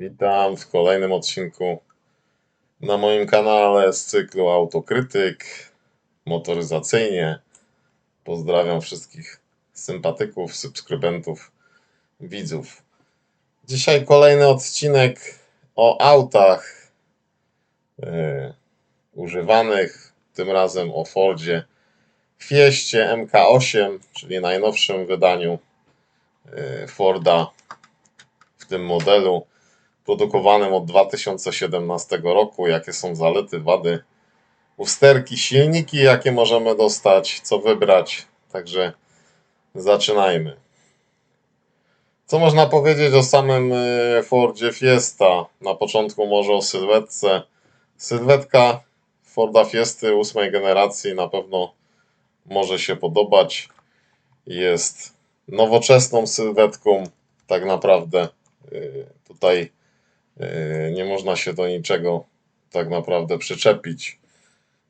Witam w kolejnym odcinku na moim kanale z cyklu Autokrytyk motoryzacyjnie. Pozdrawiam wszystkich sympatyków, subskrybentów, widzów. Dzisiaj kolejny odcinek o autach yy, używanych, tym razem o Fordzie Fieście MK8, czyli najnowszym wydaniu yy, Forda w tym modelu produkowanym od 2017 roku, jakie są zalety, wady, usterki, silniki, jakie możemy dostać, co wybrać. Także zaczynajmy. Co można powiedzieć o samym y, Fordzie Fiesta? Na początku może o sylwetce. Sylwetka Forda Fiesty ósmej generacji na pewno może się podobać. Jest nowoczesną sylwetką, tak naprawdę. Y, Tutaj nie można się do niczego tak naprawdę przyczepić.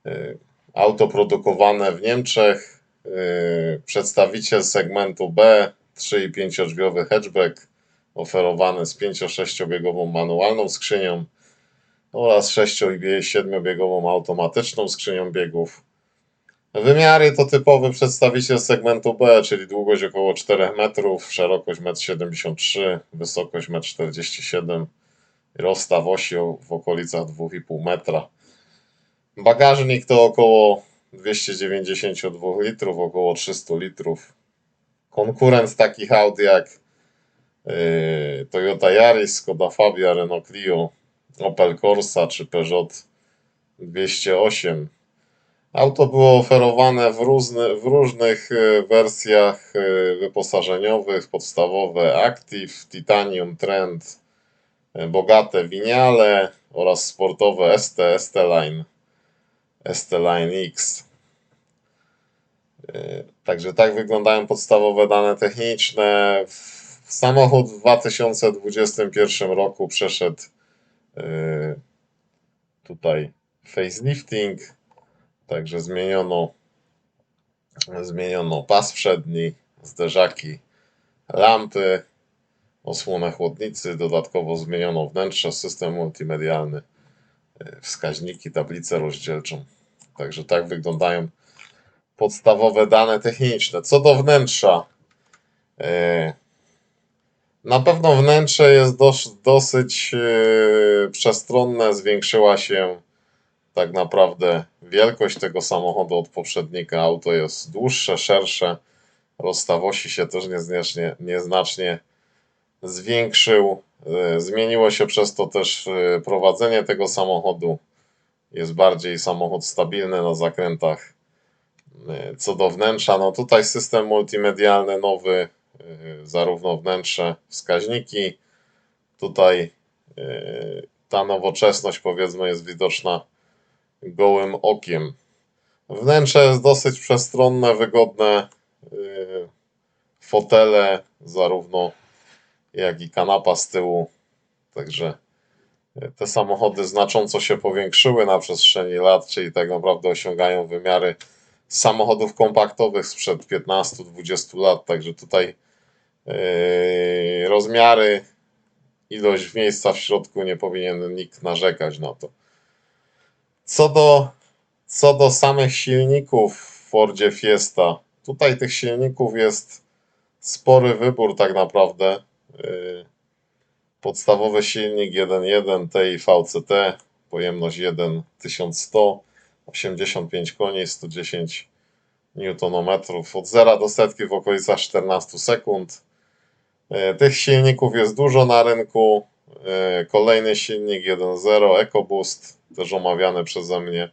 Y, Auto produkowane w Niemczech, y, przedstawiciel segmentu B, 3,5 drzwiowy hatchback oferowany z 5-6 biegową manualną skrzynią oraz 6 i 7-biegową automatyczną skrzynią biegów. Wymiary to typowy przedstawiciel segmentu B, czyli długość około 4 metrów, szerokość 1,73 m, wysokość 1,47 m, rozstaw osi o- w okolicach 2,5 metra. Bagażnik to około 292 litrów, około 300 litrów. Konkurent takich aut jak yy, Toyota Yaris, Skoda Fabia, Renault Clio, Opel Corsa czy Peugeot 208. Auto było oferowane w, różny, w różnych e, wersjach e, wyposażeniowych, podstawowe Active, Titanium, Trend, bogate Winiale oraz sportowe ST, ST-Line, ST-Line X. E, Także tak wyglądają podstawowe dane techniczne. Samochód w 2021 roku przeszedł e, tutaj facelifting. Także zmieniono, zmieniono pas przedni, zderzaki, lampy, osłonę chłodnicy, dodatkowo zmieniono wnętrze, system multimedialny, y, wskaźniki, tablicę rozdzielczą. Także tak wyglądają podstawowe dane techniczne. Co do wnętrza, y, na pewno wnętrze jest dos, dosyć y, przestronne, zwiększyła się tak naprawdę wielkość tego samochodu od poprzednika. Auto jest dłuższe, szersze. Rozstaw osi się też nieznacznie, nieznacznie zwiększył. E, Zmieniło się przez to też e, prowadzenie tego samochodu. Jest bardziej samochód stabilny na zakrętach. E, Co do wnętrza, no tutaj system multimedialny nowy, zarówno wnętrze, wskaźniki. Tutaj ta nowoczesność powiedzmy jest widoczna gołym okiem. Wnętrze jest dosyć przestronne, wygodne. Fotele, zarówno jak i kanapa z tyłu. Także yy, te samochody znacząco się powiększyły na przestrzeni lat, czyli tak naprawdę osiągają wymiary samochodów kompaktowych sprzed 15-20 lat. Także tutaj yy, rozmiary, ilość miejsca w środku nie powinien nikt narzekać na to. Co do, co do samych silników w Fordzie Fiesta, tutaj tych silników jest spory wybór tak naprawdę. Yy, Podstawowy silnik 1.1 TI VCT, pojemność 1.1100, 85 koni, 110 Nm, od 0 do setki w okolicach 14 sekund. Yy, Tych silników jest dużo na rynku. Yy, Kolejny silnik 1.0 EcoBoost, też omawiany przeze mnie.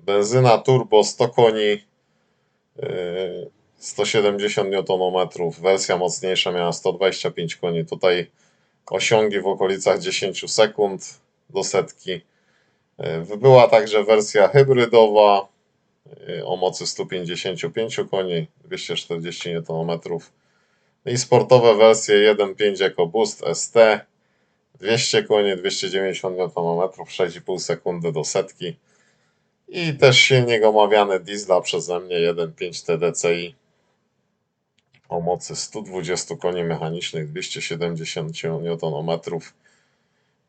Benzyna turbo 100 koni, 170 Nm. Wersja mocniejsza miała 125 koni. Tutaj osiągi w okolicach 10 sekund do setki. Yy, Była także wersja hybrydowa yy, o mocy 155 koni, 240 Nm. I sportowe wersje 1.5 EcoBoost ST, 200 koni, 290 Nm, 6,5 sekundy do setki. I też silnik omawiany diesla przeze mnie 1.5 TDCi o mocy 120 koni mechanicznych, 270 Nm.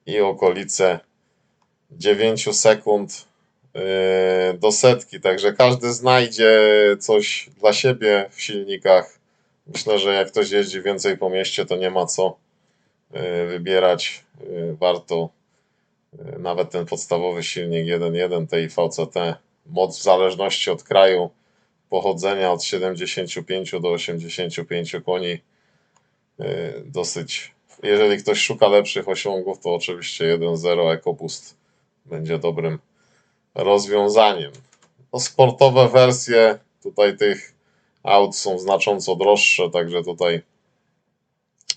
i okolice 9 sekund yy, do setki. Także każdy znajdzie coś dla siebie w silnikach. Myślę, że jak ktoś jeździ więcej po mieście, to nie ma co yy, wybierać. Yy, Warto nawet ten podstawowy silnik 1.1 tej VCT. Moc w zależności od kraju pochodzenia od 75 do 85 koni. Yy, Dosyć. Jeżeli ktoś szuka lepszych osiągów, to oczywiście 1.0 EcoBoost będzie dobrym rozwiązaniem. No, sportowe wersje tutaj tych aut są znacząco droższe, także tutaj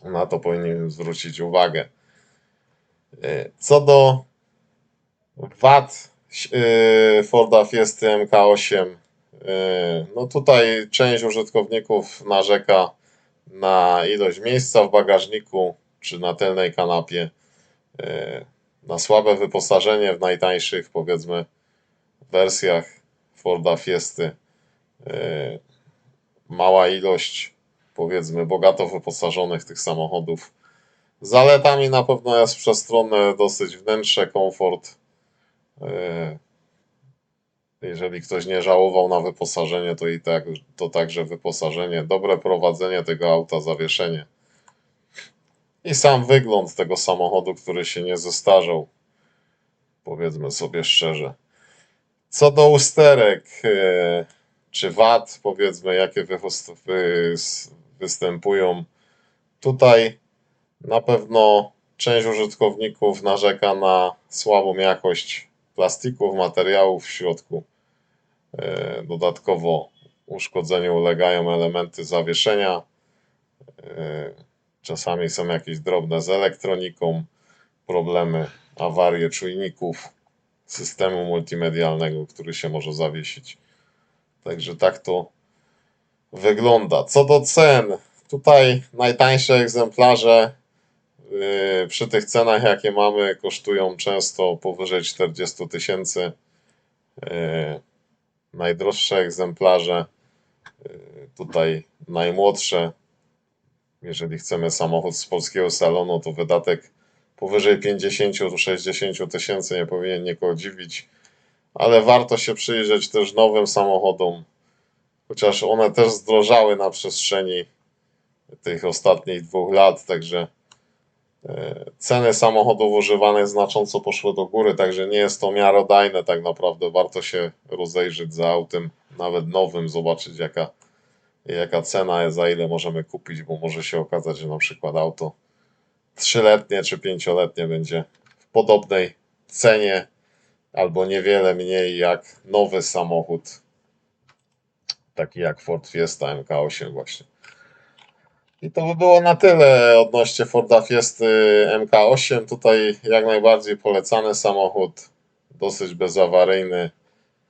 na to powinienem zwrócić uwagę. Yy, Co do wad yy, Forda Fiesty MK8, yy, no tutaj część użytkowników narzeka na ilość miejsca w bagażniku czy na tylnej kanapie, yy, na słabe wyposażenie w najtańszych, powiedzmy, wersjach Forda Fiesty. Yy, Mała ilość, powiedzmy, bogato wyposażonych tych samochodów. Zaletami na pewno jest przestronne dosyć wnętrze, komfort. Jeżeli ktoś nie żałował na wyposażenie, to i tak, to także wyposażenie, dobre prowadzenie tego auta, zawieszenie. I sam wygląd tego samochodu, który się nie zestarzał. Powiedzmy sobie szczerze. Co do usterek, yy, czy wad, powiedzmy, jakie występują, tutaj na pewno część użytkowników narzeka na słabą jakość plastików, materiałów w środku. Yy, Dodatkowo uszkodzeniu ulegają elementy zawieszenia. Yy, Czasami są jakieś drobne z elektroniką, problemy, awarie czujników systemu multimedialnego, który się może zawiesić. Także tak to wygląda. Co do cen, tutaj najtańsze egzemplarze przy tych cenach, jakie mamy, kosztują często powyżej 40 tysięcy. Yy, najdroższe egzemplarze, yy, tutaj najmłodsze, jeżeli chcemy samochód z polskiego salonu, to wydatek powyżej 50-60 tysięcy nie powinien nikogo dziwić, ale warto się przyjrzeć też nowym samochodom, chociaż one też zdrożały na przestrzeni tych ostatnich dwóch lat, także ceny samochodów używanych znacząco poszły do góry, także nie jest to miarodajne tak naprawdę. Warto się rozejrzeć za autem, nawet nowym, zobaczyć jaka, jaka cena jest, za ile możemy kupić, bo może się okazać, że na przykład auto trzyletnie czy pięcioletnie będzie w podobnej cenie albo niewiele mniej jak nowy samochód, taki jak Ford Fiesta MK8 właśnie. I to by było na tyle odnośnie Forda Fiesty MK8. Tutaj jak najbardziej polecany samochód, dosyć bezawaryjny,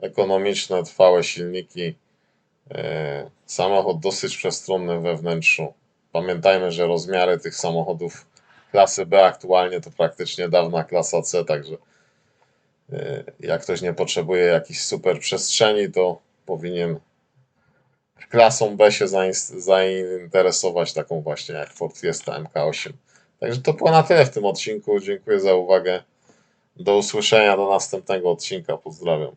ekonomiczne, trwałe silniki. E, Samochód dosyć przestronny we wnętrzu. Pamiętajmy, że rozmiary tych samochodów klasy B aktualnie to praktycznie dawna klasa C, także e, jak ktoś nie potrzebuje jakiejś super przestrzeni, to powinien klasą B się zain- zainteresować taką właśnie jak Ford Fiesta MK8. Także to było na tyle w tym odcinku. Dziękuję za uwagę. Do usłyszenia do następnego odcinka. Pozdrawiam.